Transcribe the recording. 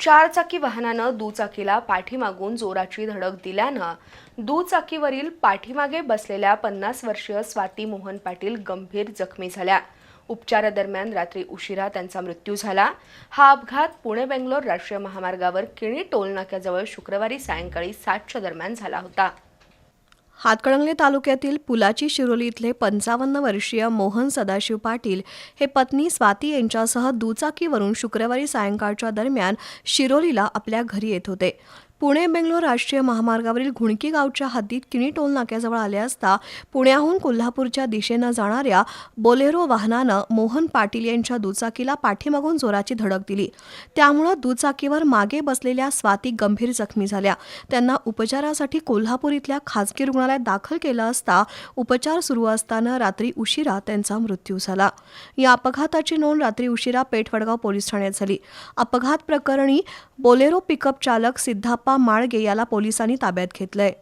चारचाकी वाहनानं दुचाकीला पाठीमागून जोराची धडक दिल्यानं दुचाकीवरील पाठीमागे बसलेल्या पन्नास वर्षीय स्वाती मोहन पाटील गंभीर जखमी झाल्या. उपचारादरम्यान रात्री उशिरा त्यांचा मृत्यू झाला. हा अपघात पुणे बेंगलोर राष्ट्रीय महामार्गावर किणी टोलनाक्याजवळ शुक्रवारी सायंकाळी सातच्या दरम्यान झाला होता. हातकणंगले तालुक्यातील पुलाची शिरोली इथले पंचावन्न वर्षीय मोहन सदाशिव पाटील हे पत्नी स्वाती यांच्यासह दुचाकीवरून शुक्रवारी सायंकाळच्या दरम्यान शिरोलीला आपल्या घरी येत होते. पुणे बेंगलोर राष्ट्रीय महामार्गावरील घुणकी गावच्या हद्दीत किणी टोल नाक्याजवळ आले असता पुण्याहून कोल्हापूरच्या दिशेनं जाणाऱ्या बोलेरो वाहनानं मोहन पाटील यांच्या दुचाकीला पाठीमागून जोराची धडक दिली. त्यामुळं दुचाकीवर मागे बसलेल्या स्वाती गंभीर जखमी झाल्या. त्यांना उपचारासाठी कोल्हापूर इथल्या खासगी रुग्णालयात दाखल केलं असता उपचार सुरू असताना रात्री उशिरा त्यांचा मृत्यू झाला. या अपघाताची नोंद रात्री उशिरा पेठवडगाव पोलीस ठाण्यात झाली. अपघात प्रकरणी बोलेरो पिकअप चालक सिद्धाप्पा माळगे याला पोलिसांनी ताब्यात घेतलंय.